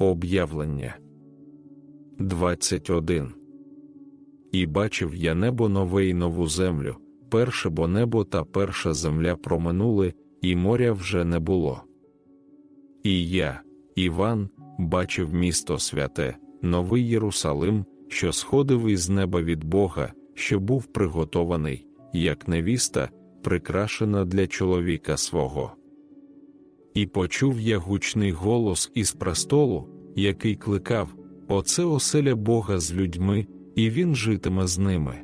Об'явлення 21 І бачив я небо нове і нову землю, перше бо небо та перша земля проминули, і моря вже не було. І я, Іван, бачив місто святе, новий Єрусалим, що сходив із неба від Бога, що був приготований, як невіста, прикрашена для чоловіка свого. І почув я гучний голос із престолу, який кликав Оце оселя Бога з людьми, і він житиме з ними.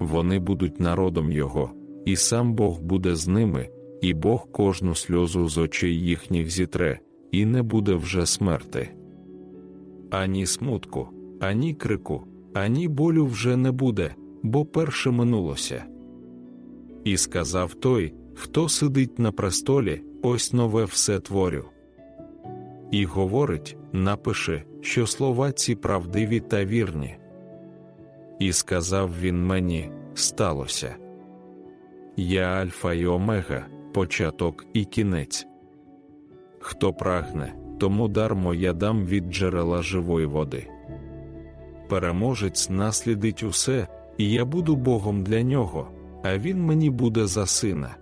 Вони будуть народом Його, і сам Бог буде з ними, і Бог кожну сльозу з очей їхніх зітре, і не буде вже смерти. Ані смутку, ані крику, ані болю вже не буде, бо перше минулося. І сказав той, хто сидить на престолі, ось нове все творю. І говорить, напиши, що слова ці правдиві та вірні. І сказав він мені, сталося. Я Альфа і Омега, початок і кінець. Хто прагне, тому дармо я дам від джерела живої води. Переможець наслідить усе, і я буду Богом для нього, а він мені буде за сина.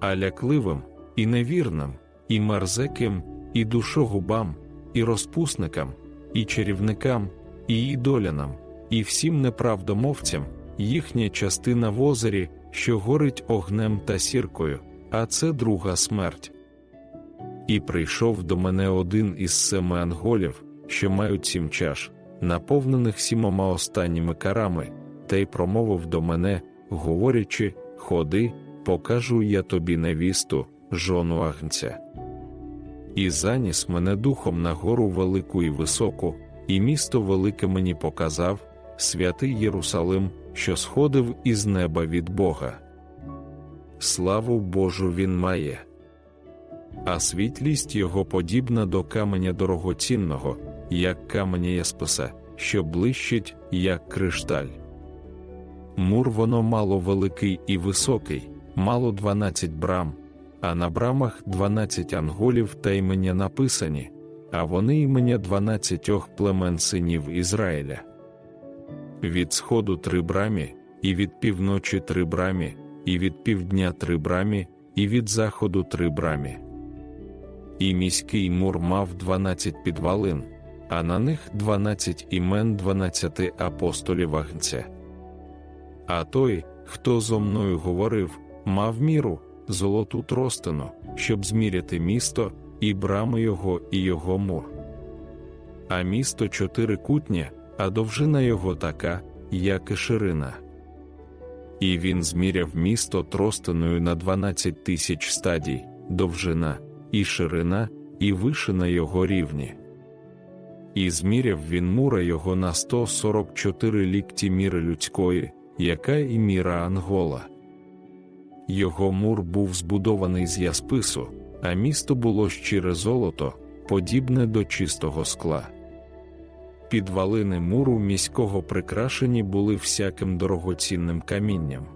А лякливим, і невірним, і мерзеким, і душогубам, і розпусникам, і чарівникам, і ідолянам, і всім неправдомовцям, їхня частина в озері, що горить огнем та сіркою, а це друга смерть. І прийшов до мене один із семи анголів, що мають сім чаш, наповнених сімома останніми карами, та й промовив до мене, говорячи: Ходи, покажу я тобі невісту, жону агнця. І заніс мене духом на гору велику і високу, і місто велике мені показав, святий Єрусалим, що сходив із неба від Бога. Славу Божу він має, а світлість його подібна до каменя дорогоцінного, як каменя ясписа, що блищить, як кришталь. Мур воно мало великий і високий, мало дванадцять брам, а на брамах дванадцять анголів та імення написані, а вони імення дванадцятьох племен синів Ізраїля. Від сходу три брамі, і від півночі три брамі, і від півдня три брамі, і від заходу три брамі. І міський мур мав дванадцять підвалин, а на них дванадцять імен дванадцяти апостолів агнця. А той, хто зо мною говорив, мав міру, золоту тростину, щоб зміряти місто, і брами його, і його мур. А місто чотирикутнє, а довжина його така, як і ширина. І він зміряв місто тростиною на дванадцять тисяч стадій, довжина, і ширина, і вишина його рівні. І зміряв він мура його на 144 лікті міри людської, яка і міра Ангола. Його мур був збудований з яспису, а місто було щире золото, подібне до чистого скла. Підвалини муру міського прикрашені були всяким дорогоцінним камінням.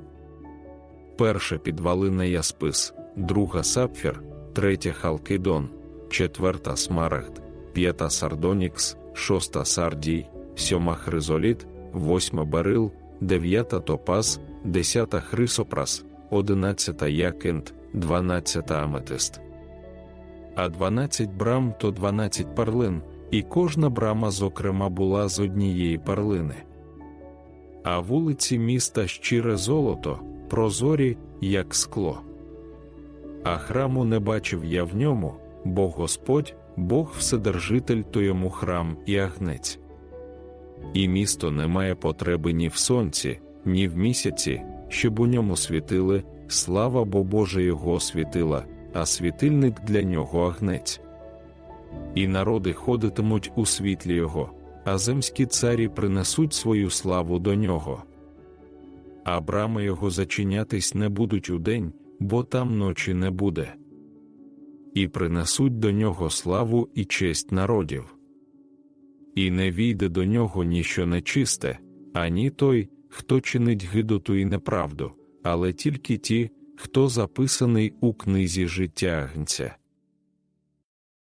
Перша підвалина яспис, друга сапфір, третя халкидон, четверта смарагд, п'ята сардонікс, шоста сардій, сьома хризоліт, восьма берил, дев'ята топаз, десята хрисопрас, одинадцята якинт, дванадцята аметист. А дванадцять брам то дванадцять парлин, і кожна брама, зокрема, була з однієї парлини. А вулиці міста щире золото, прозорі, як скло. А храму не бачив я в ньому, бо Господь, Бог Вседержитель, то йому храм і агнець. І місто не має потреби ні в сонці, ні в місяці, щоб у ньому світили, слава бо Божа його світила, а світильник для нього агнець. І народи ходитимуть у світлі його, а земські царі принесуть свою славу до нього. А брами його зачинятись не будуть удень, бо там ночі не буде. І принесуть до нього славу і честь народів. І не війде до нього ніщо нечисте, ані той, хто чинить гидоту і неправду, але тільки ті, хто записаний у книзі життя Агнця.